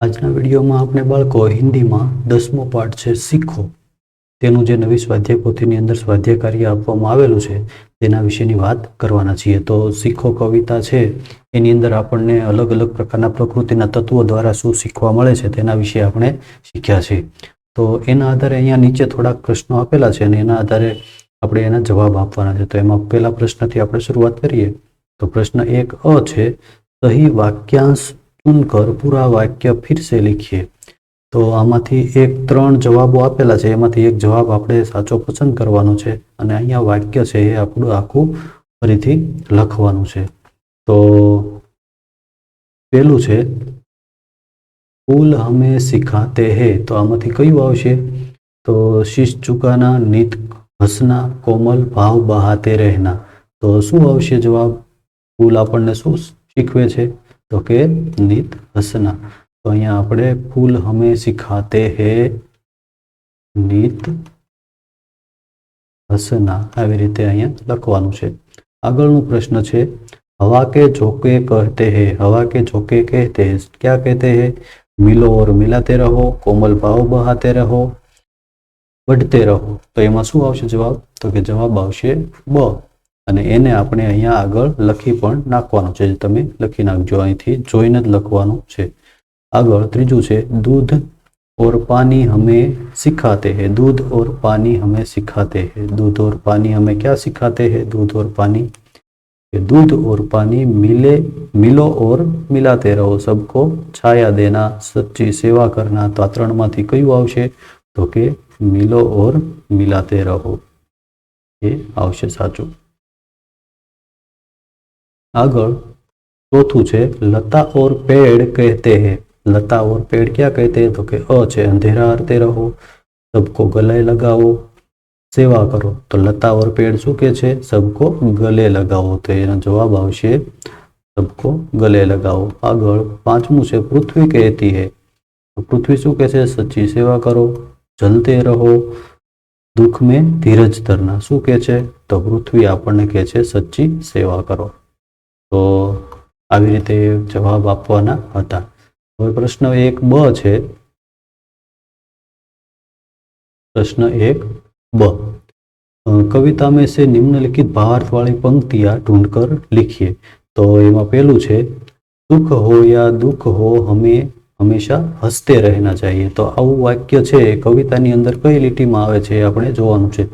આજના વિડીયોમાં આપણે બાળકો હિન્દીમાં દસમો પાઠ છે, શીખો. તેનું જે નવી સ્વાધ્યાય પોથીની અંદર સ્વાધ્યાય કાર્ય આપવામાં આવેલું છે, તેના વિશેની વાત કરવાના છીએ. તો શીખો કવિતા છે, એની અંદર આપણને અલગ અલગ પ્રકારના પ્રકૃતિના તત્વો દ્વારા શું શીખવા મળે છે, તેના વિશે આપણે શીખ્યા છે તો એના આધારે અહીંયા નીચે થોડાક પ્રશ્નો આપેલા છે અને એના આધારે આપણે એના જવાબ આપવાના છે. તો એમાં પહેલા પ્રશ્નથી આપણે શરૂઆત કરીએ. તો પ્રશ્ન એક અ છે, સહી વાક્यांश ચુનકર પૂરા વાક્ય ફિરસે લીખીએ. તો આમાંથી એક ત્રણ જવાબો આપેલા છે. એમાંથી એક જવાબ આપણે સાચો પસંદ કરવાનો છે અને અહીંયા વાક્ય છે એ આપણું આખું ફરીથી લખવાનું છે. તો પેલું છે, ફૂલ હમે સિખાતે હે. તો આમાંથી કયું આવશે? તો શીશ ચુકાના, નિત હસના, કોમલ ભાવ બહાતે રહેના. તો શું આવશે જવાબ? ફૂલ આપણને શું શીખવે છે? તો કે નિત હસના તો અહીંયા આપણે ફૂલ હમે સિખાતે હે નિત હસના આવી રીતે અહીંયા લખવાનું છે આગળનો પ્રશ્ન છે હવા કે ઝોકે કહેતે હે હવા કે ઝોકે કહેતે હે ક્યાં કહેતે હે મિલો और મિલાતે રહો કોમલ ભાવ બહાતે રહો बढ़ते રહો તો એમાં શું આવશે જવાબ તો કે જવાબ આવશે બ અને એને આપણે અહીંયા આગળ લખી પણ નાખવાનું છે જે તમે લખી નાખજો અહીંથી જોઈને જ લખવાનું છે આગળ ત્રીજું છે दूध और पानी हमें सिखाते हैं दूध और पानी हमें सिखाते हैं दूध और पानी हमें क्या सिखाते हैं दूध और पानी कि दूध और पानी मिले मिलो और मिलाते रहो सबको छाया देना सच्ची सेवा करना તો આ ત્રણમાંથી કયું આવશે તો કે મિલો ઓર મિલાતે રહો એ આવશે સાચું आग चौथु छे, लता और पेड़ कहते हैं। लता और पेड़ क्या कहते हैं? तो के अ अंधेरा आते रहो, सबको गले लगा सेवा करो। तो लता और पेड़ शू कह सबको गले लगाओ। तो ये जवाब आवशे, सबको गले लगा आग पांचमू से पृथ्वी कहती है तो पृथ्वी शू कह सच्ची सेवा करो, जलते रहो, दुख में धीरज धरना। शू कह तो पृथ्वी आपने कहे सच्ची सेवा करो। તો આવી રીતે જવાબ આપવાના હતા. હવે પ્રશ્ન એક બ છે. પ્રશ્ન એક બ. કવિતા મેં સે નિમ્નલિખિત વાળી પંક્તિયા ઢૂંઢકર લિખીએ. તો એમાં પહેલું છે, દુઃખ હો યા દુઃખ હો હમે, હંમેશા હસતે રહેના ચાહીએ. તો આવું વાક્ય છે કવિતાની અંદર કઈ લીટીમાં આવે છે આપણે જોવાનું છે.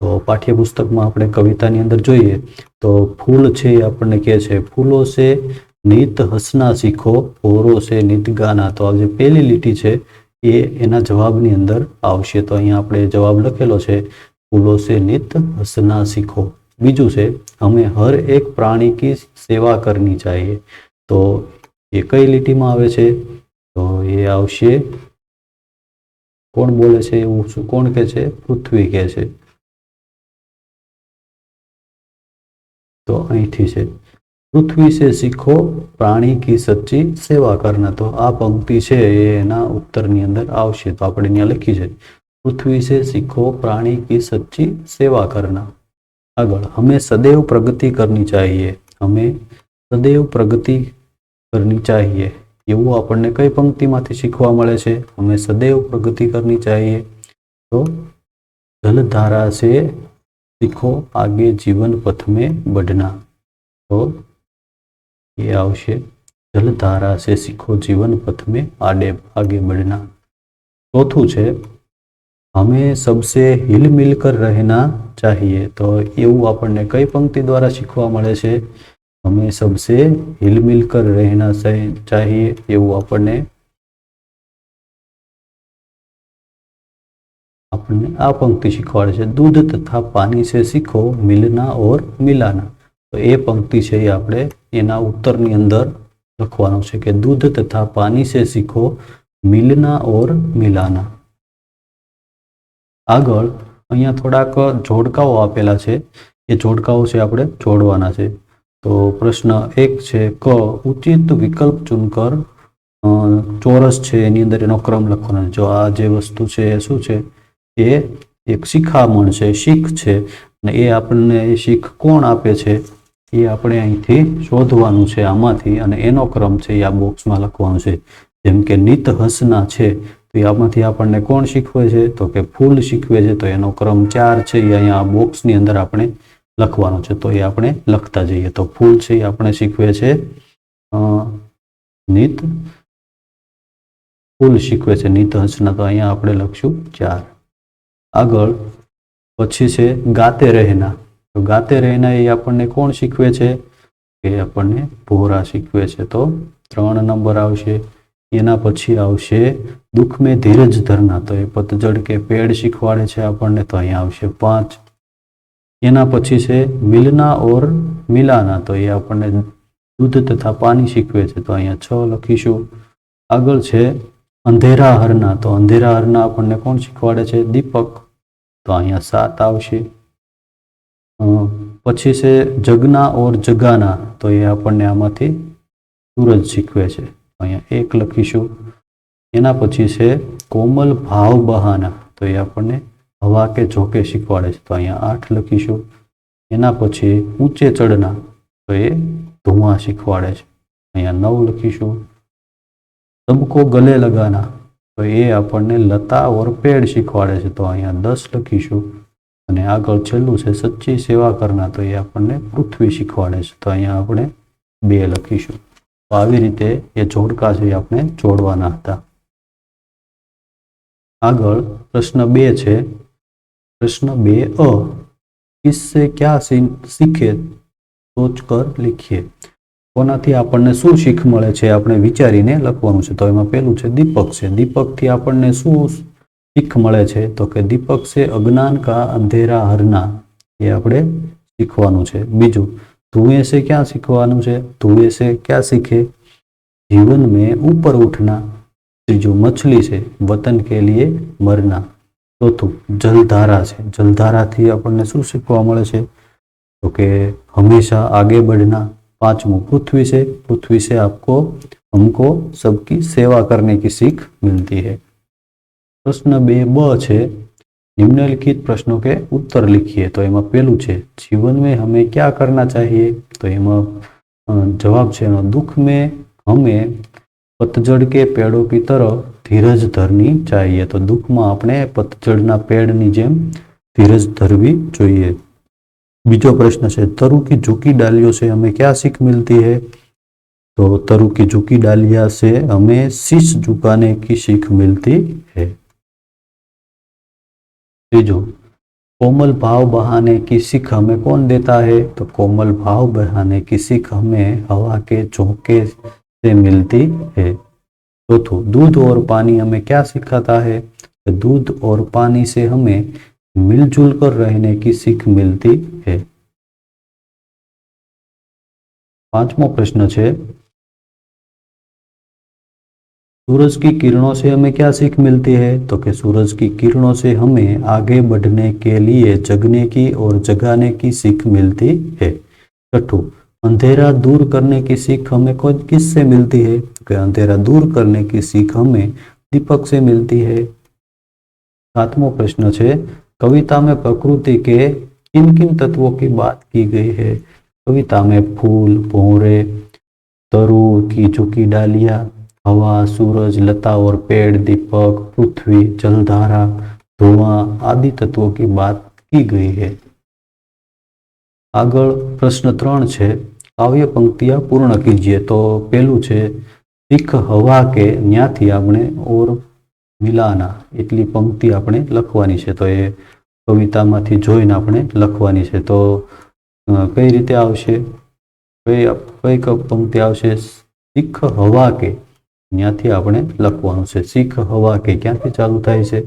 તો પાઠ્યપુસ્તકમાં આપણે કવિતાની અંદર જોઈએ તો ફૂલ છે એ આપણને કહે છે, ફૂલો છે નિત હસના શીખો ફોરો છે નિત ગાના. તો આ જે પહેલી લીટી છે એ એના જવાબની અંદર આવશે. તો અહીંયા આપણે જવાબ લખેલો છે, ફૂલો છે નિત હસના શીખો. બીજું છે, અમે હર એક પ્રાણી કી સેવા કરની ચાહીએ. તો એ કઈ લીટીમાં આવે છે? તો એ આવશે, કોણ બોલે છે, એવું શું કોણ કહે છે? પૃથ્વી કહે છે. તો અહીંથી છે. પૃથ્વી છે શીખો, પ્રાણી કી સચ્ચી સેવા કરના. તો આ પંક્તિ છે એના ઉત્તરની અંદર આવશે. તો આપણે અહીંયા લખી છે. પૃથ્વી સે શીખો, પ્રાણી કી સચ્ચી સેવા કરના. આગળ, અમે સદૈવ પ્રગતિ કરની ચાહીએ. અમે સદૈવ પ્રગતિ કરની ચાહીએ. એવું આપણને કઈ પંક્તિમાંથી શીખવા મળે છે? અમે સદૈવ પ્રગતિ કરની ચાહીએ. તો જલધારા છે શીખો આગે જીવન પથમે બઢના. તો એ આવશે. જલધારા છે શીખો જીવન પથમે આડે આગે બઢના. ચોથું છે, અમે સબસે હિલમિલ કર રહેના ચાહીએ. તો એવું આપણને કઈ પંક્તિ દ્વારા શીખવા મળે છે? અમે સબસે હિલમિલ કર રહેના ચાહીએ. એવું આપણને આપણને આ પંક્તિ શીખવાડે છે. દૂધ તથા પાણી સે શીખો, મિલના ઓર મિલાના. તો એ પંક્તિ છે એ આપણે એના ઉત્તરની અંદર લખવાનો છે કે દૂધ તથા પાણી સે શીખો, મિલના ઓર મિલાના. આગળ અહીંયા થોડાક જોડકાઓ આપેલા છે. એ જોડકાઓ છે આપણે જોડવાના છે. તો પ્રશ્ન એક છે, ક, ઉચિત વિકલ્પ ચૂનકર ચોરસ છે, એની અંદર એનો ક્રમ લખવાનો જો આ જે વસ્તુ છે એ શું છે? એ એક શિખામણ છે, શીખ છે અને એ આપણને એ શીખ કોણ આપે છે? એ આપણે અહીંથી શોધવાનું છે આમાંથી અને એનો ક્રમ છે એ આ બોક્સમાં લખવાનું છે. જેમ કે નિત હસના છે, તો આમાંથી આપણને કોણ શીખવે છે? તો કે ફૂલ શીખવે છે, તો એનો ક્રમ ચાર છે, એ અહીંયા બોક્સની અંદર આપણે લખવાનો છે. તો એ આપણે લખતા જઈએ. તો ફૂલ છે એ આપણે શીખવે છે નિત, ફૂલ શીખવે છે, નિત હસના. તો અહીંયા આપણે લખશું ચાર. આગળ પછી છે ગાતે રહેના. તો ગાતે રહેના એ આપણને કોણ શીખવે છે? એ આપણને ભોરા શીખવે છે. તો ત્રણ નંબર આવશે. એના પછી આવશે દુઃખ મેં ધીરજ ધરના. તો એ પતઝડ કે પેડ શીખવાડે છે આપણને તો અહીંયા આવશે પાંચ. એના પછી છે મિલના ઓર મિલાના. તો એ આપણને દૂધ તથા પાણી શીખવે છે. તો અહીંયા છ લખીશું. આગળ છે અંધેરા હરના. તો અંધેરા હરના આપણને કોણ શીખવાડે છે? દીપક. તો અહીંયા સાત આવશે. પછી છે જગના ઓર જગાના, તો એ આપણને આમાંથી સૂરજ શીખવે છે. અહીંયા એક લખીશું. એના પછી છે કોમલ ભાવ બહાના, તો એ આપણને હવા કે ઝોકે શીખવાડે છે. તો અહીંયા આઠ લખીશું. એના પછી ઊંચે ચડના તો એ ધુઆ શીખવાડે છે. અહીંયા નવ લખીશું. તબકો ગલે લગાના તો એ આપણને લતા ઓર પેડ શીખવાડે છે. તો અહીંયા દસ લખીશું અને આગળ છેલ્લું છે સચ્ચી સેવા કરના. તો એ આપણને પૃથ્વી શીખવાડે છે. તો અહીંયા આપણે બે લખીશું. તો આવી રીતે એ જોડકા છે આપણે જોડવાના હતા. આગળ પ્રશ્ન બે છે. પ્રશ્ન બે અ કિસ્સે ક્યાં સી- શીખે? સોચ કર, લીખીએ. કોનાથી આપણને શું શીખ મળે છે આપણે વિચારીને લખવાનું છે. તો એમાં પહેલું છે દીપક છે. દીપકથી આપણને શું શીખ મળે છે? તો કે દીપક છે અજ્ઞાન કા અંધેરા હરના. એ આપણે શીખવાનું છે. બીજું ધુએ છે ક્યાં શીખવાનું છે? ધુએ છે ક્યાં શીખે? જીવન મેં ઉપર ઉઠના. ત્રીજું, મછલી છે. વતન કે લીએ મરના. ચોથું, જલધારા છે. જલધારાથી આપણને શું શીખવા મળે છે? તો કે હંમેશા આગે બઢના. पांचवों पृथ्वी से पृथ्वी से आपको हमको सबकी सेवा करने की सीख मिलती है પ્રશ્ન બે બ છે નિમ્નલિખિત પ્રશ્નો કે ઉત્તર लिखिए તો એમાં પહેલું છે જીવન में हमें क्या करना चाहिए તો એમાં અ, જવાબ છે એનો દુઃખ में हमें પતઝડ કે પેડો की तरह ધીરજ ધરની चाहिए તો દુઃખમાં આપણે પતઝડના પેડની જેમ ધીરજ ધરવી જોઈએ બીજો પ્રશ્ન છે तरु की झुकी डालियों से हमें क्या सीख मिलती है तो तरु की झुकी डालिया से हमें शीश झुकाने की सीख मिलती है तीजो कोमल भाव बहाने की सीख हमें कौन देता है तो कोमल भाव बहाने की सीख हमें हवा के झोंके से मिलती है चौथो दूध और पानी हमें क्या सिखाता है तो दूध और पानी से हमें मिलजुल कर रहने की सीख मिलती है। पांचवा प्रश्न है सूरज की किरणों से हमें क्या सीख मिलती है? तो कि सूरज की किरणों से हमें आगे बढ़ने के लिए जगने की और जगाने की सीख मिलती है। छठू, अंधेरा दूर करने की सीख हमें कौन किससे मिलती है? तो कि अंधेरा दूर करने की सीख हमें दीपक से मिलती है। सातवां प्रश्न है कविता में प्रकृति के किन किन तत्वों की बात की गई है कविता में फूल भौरे तरु की झुकी डालियां हवा सूरज लता और पेड़ दीपक पृथ्वी जलधारा धुआं आदि तत्वों की बात की गई है આગળ પ્રશ્ન ત્રણ છે કાવ્ય પંક્તિયા પૂર્ણ કીજીએ તો પેલું છે શીખ હવા કે ન્યાથી આપણે ઓર મિલાના, એટલી પંક્તિ આપણે લખવાની છે. તો એ કવિતામાંથી જોઈને આપણે લખવાની છે. તો કઈ રીતે આવશે? કઈ કઈ પંક્તિ આવશે? શીખ હવા કે? ત્યાંથી આપણે લખવાનું છે. શીખ હવા કે? ક્યાંથી ચાલુ થાય છે?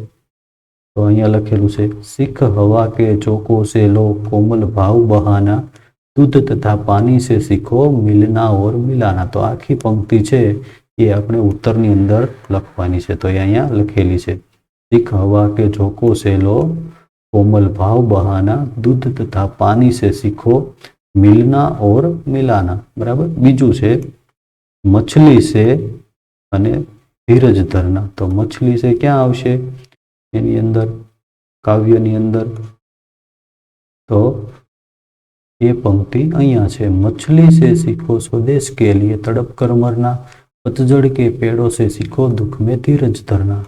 તો અહીંયા લખેલું છે, શીખ હવા કે ચોકો છે લો કોમલ ભાવ બહાના, દૂધ તથા પાણી છે શીખો મિલના ઓર મિલાના. તો આખી પંક્તિ છે. એ આપણે ઉત્તરની અંદર લખવાની છે. તો એ અહીંયા લખેલી છે. દીખ હવા કે જોકો સેલો કોમલ ભાવ બહાના, દૂધ તથા પાણી સે શીખો, મિલના ઓર મિલાના. બરાબર? બીજું છે, મછલી છે અને ધીરજ ધરના. તો મછલી છે ક્યાં આવશે? એની અંદર, કાવ્યની અંદર. તો એ પંક્તિ અહીંયા છે. મછલી છે શીખો સ્વદેશ કે લીએ તડપ કરમરના. પતઝડ કે પેડો છે શીખો દુઃખ મેં ધીરજ ધરના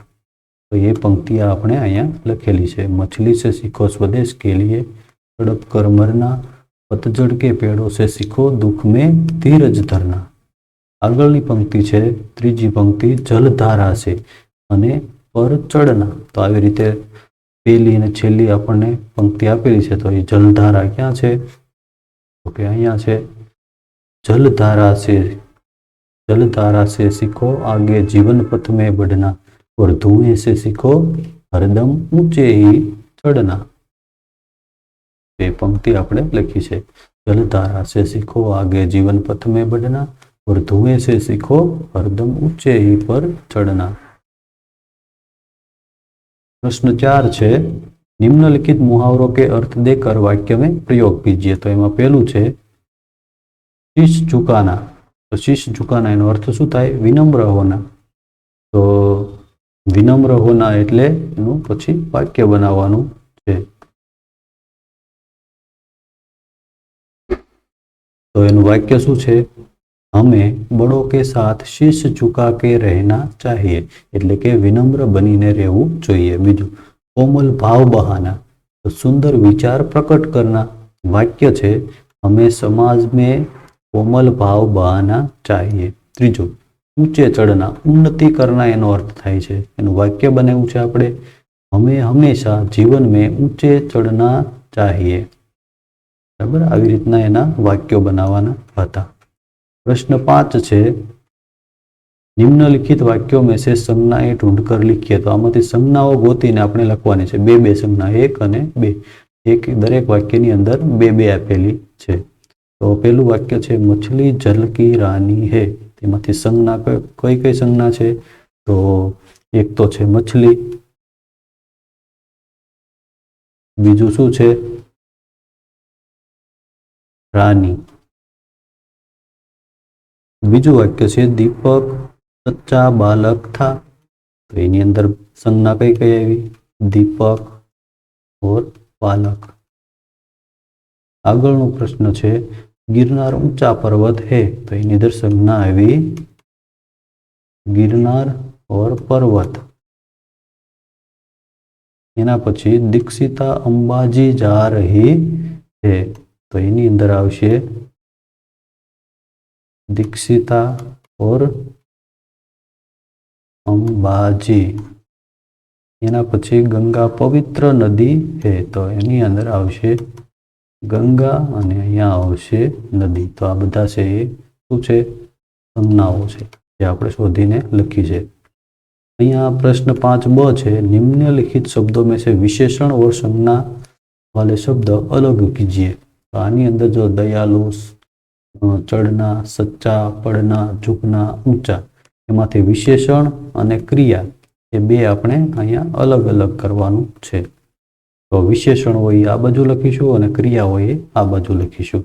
તો એ પંક્તિ આપણે અહીંયા લખેલી છે. મછલી છે શીખો સ્વદેશ કે લીએ તડપ કર મરના પતઝડ કે પેડો છે શીખો દુઃખ મેં ધીરજ ધરના આગળની પંક્તિ છે, ત્રીજી પંક્તિ, જલધારા છે અને પર ચડના તો આવી રીતે પેલી અને છેલ્લી આપણને પંક્તિ આપેલી છે. તો એ જલધારા ક્યાં છે? તો કે અહીંયા છે, જલધારા છે जलधारा से सीखो आगे जीवन पथ में बढ़ना और धुएं से सीखो हरदम ऊंचे ही चढ़ना ये पंक्ति આપણે લખી છે जलधारा से सीखो आगे जीवन पथ में बढ़ना और धुएं से सीखो हरदम ऊंचे ही पर चढ़ना प्रश्न चार છે निम्नलिखित मुहावरों के अर्थ देकर वाक्य में प्रयोग कीजिए તો એમાં પહેલું છે શીશ ઝુકાના તો શીશ ઝુકાના એનો અર્થ શું થાય? વિનમ્ર હોના. તો વિનમ્ર હોના એટલે એનું પછી વાક્ય બનાવવાનું છે. તો એનું વાક્ય શું છે? હમે બડો કે સાથ શીશ ઝુકા કે રહેના ચાહીએ. એટલે કે વિનમ્ર બનીને રહેવું જોઈએ. બીજું, કોમલ ભાવ બહાના. તો સુંદર વિચાર પ્રકટ કરના વાક્ય છે હમે સમાજ में કોમલ ભાવ બહાના ચાહીએ. ત્રીજું, ઊંચે ચડના, ઉન્નતિ કરના એનો અર્થ થાય છે. એનું વાક્ય બનાવ્યું છે આપણે. અમે હંમેશા જીવન મેં ઊંચે ચડના ચાહીએ. બરાબર? આવી રીતના એના વાક્યો બનાવવાના હતા. પ્રશ્ન પાંચ છે, નિમ્નલિખિત વાક્યો મેં से સંજ્ઞાએ ઢૂંઢકર લીખીએ. તો આમાંથી સંજ્ઞાઓ ગોતીને આપણે લખવાની છે. બે બે સંજ્ઞા, એક અને બે. એક દરેક વાક્યની અંદર બે બે આપેલી છે. તો પહેલું વાક્ય છે, મછલી જલ કી રાની હે. તેમાંથી સંજ્ઞા કઈ કઈ સંજ્ઞા છે? તો એક તો છે મછલી. બીજું શું છે? રાની. બીજું વાક્ય છે, દીપક સચ્ચા બાલક થા. તો એની અંદર સંજ્ઞા કઈ કઈ આવી? દીપક ઓર બાલક. આગળનો પ્રશ્ન છે ગિરનાર ઊંચા પર્વત હે તો એની અંદર સંજ્ઞા આવી ગિરનાર ઓર પર્વત એના પછી દીક્ષિતા અંબાજી જા રહી છે તો એની અંદર આવશે દીક્ષિતા ઓર અંબાજી એના પછી ગંગા પવિત્ર નદી છે તો એની અંદર આવશે ગંગા અને અહીંયા આવશે નદી. તો આ બધા છે એ શું છે? સંજ્ઞાઓ છે, જે આપણે શોધીને લખી છે. અહીંયા પ્રશ્ન પાંચ બ છે. નિમ્નલિખિત શબ્દો મેં છે વિશેષણ ઓર સંજ્ઞા વાલે શબ્દ અલગ કીજીએ. તો આની અંદર જો દયાલુ ચડના, સચ્ચા, પડના ઝૂકના ઊંચા, એમાંથી વિશેષણ અને ક્રિયા, એ બે આપણે અહીંયા અલગ અલગ કરવાનું છે. તો વિશેષણ હોય આ બાજુ લખીશું અને ક્રિયા હોય એ આ બાજુ લખીશું.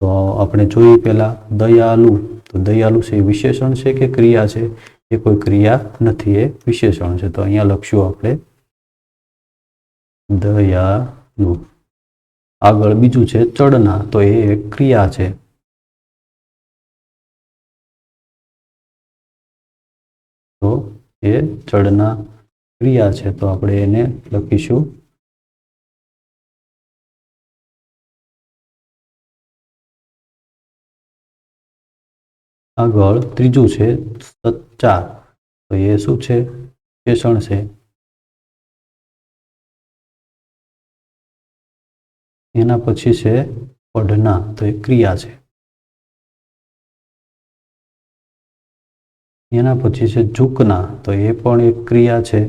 તો આપણે જોઈએ પહેલા દયાલુ. તો દયાલુ છે એ વિશેષણ છે કે ક્રિયા છે? એ કોઈ ક્રિયા નથી, એ વિશેષણ છે. તો અહીંયા લખશું આપણે. દયાલુ. આગળ બીજું છે ચડના. તો એ એક ક્રિયા છે. તો એ ચડના ક્રિયા છે. તો આપણે એને લખીશું. આગળ ત્રીજું છે સચ્ચા તો એ શું છે? વિશેષણ છે. એના પછી છે પઢના તો એ ક્રિયા છે. એના પછી છે ઝૂકના તો એ પણ એક ક્રિયા છે.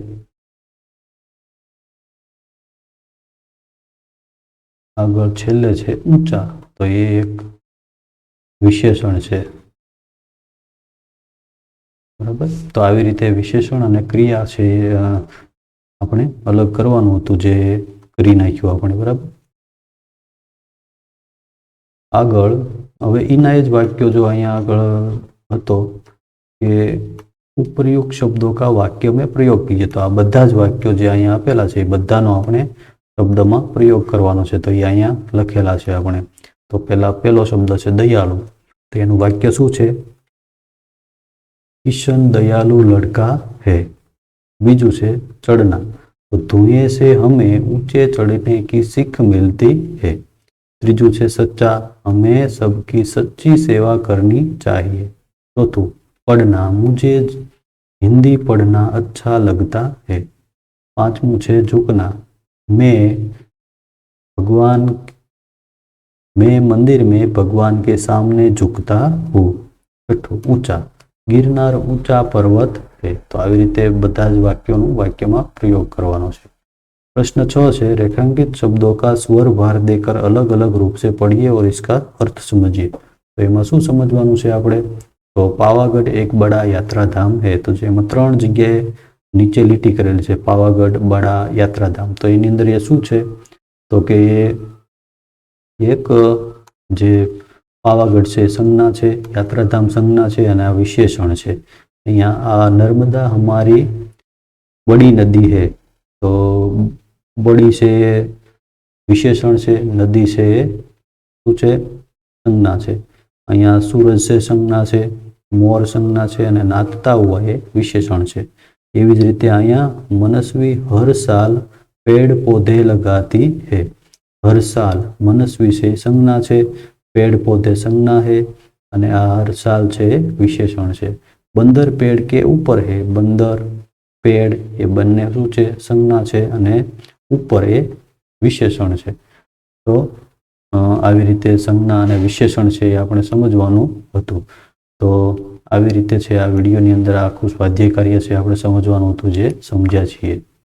આગળ છેલ્લે છે ઊંચા, તો એ એક વિશેષણ છે. બરાબર? તો આવી રીતે વિશેષણ અને ક્રિયા છે આપણે અલગ કરવાનું હતું જે કરી નાખ્યું આપણે, બરાબર? આગળ, હવે એના જ વાક્યો જો અહીંયા આગળ હતો કે ઉપરયુક્ત શબ્દો કા વાક્ય મેં પ્રયોગ કહીએ તો આ બધા જ વાક્યો જે અહીંયા આપેલા છે, એ બધાનો આપણે શબ્દમાં પ્રયોગ કરવાનો છે. તો એ અહીંયા લખેલા છે આપણે. તો પહેલા પહેલો શબ્દ છે દયાળુ. તો એનું વાક્ય શું છે? किशन दयालु लड़का है। बीजू से चढ़ना। तो धुएँ से हमें ऊँचे चढ़ने की सीख मिलती है। त्रीजू से सच्चा, हमें सबकी सच्ची सेवा करनी चाहिए। तो चौथू पढ़ना, मुझे हिंदी पढ़ना अच्छा लगता है। पाँच मुझे झुकना। मैं भगवान, मैं मंदिर में भगवान के सामने झुकता हूँ। ऊँचा। ગિરનાર ઊંચા પર્વત છે તો આવી રીતે બધા જ વાક્યોનું વાક્યમાં પ્રયોગ કરવાનો છે प्रश्न छ है रेखांकित शब्दों का स्वर भार देकर अलग अलग रूप से पढ़िए और इसका अर्थ समझिए तो એમાં શું સમજવાનું છે આપણે તો પાવાગઢ એક બડા યાત્રાધામ હે તો જેમાં ત્રણ જગ્યાએ નીચે લીટી કરેલી છે પાવાગઢ બડા યાત્રાધામ તો એની અંદર એ શું છે તો કે એ એક જે પાવાગઢ છે, સંજ્ઞા છે, યાત્રાધામ સંજ્ઞા છે અને આ વિશેષણ છે. અહીંયા આ નર્મદા હમારી બડી નદી હે. તો બડી છે, વિશેષણ છે, નદી છે, શું છે? સંજ્ઞા છે. અહીંયા સૂરજ છે, સંજ્ઞા છે, મોર સંજ્ઞા છે અને નાચતા હોય એ વિશેષણ છે. એવી જ રીતે અહીંયા મનસ્વી હર સાલ પેડ પોધે લગાતી હે. હર સાલ મનસ્વી છે, સંજ્ઞા છે પેડ પોતે સંજ્ઞા હે અને આ હર સાલ છે વિશેષણ છે. બંદર પેડ કે ઉપર હે? બંદર પેડ એ બંને શું છે? સંજ્ઞા છે અને ઉપર એ વિશેષણ છે. તો આવી રીતે સંજ્ઞા અને વિશેષણ છે એ આપણે સમજવાનું હતું. તો, આવી રીતે છે આ વિડીયોની અંદર આખું સ્વાધ્યાય કાર્ય છે, આપણે સમજવાનું હતું જે સમજ્યા છીએ.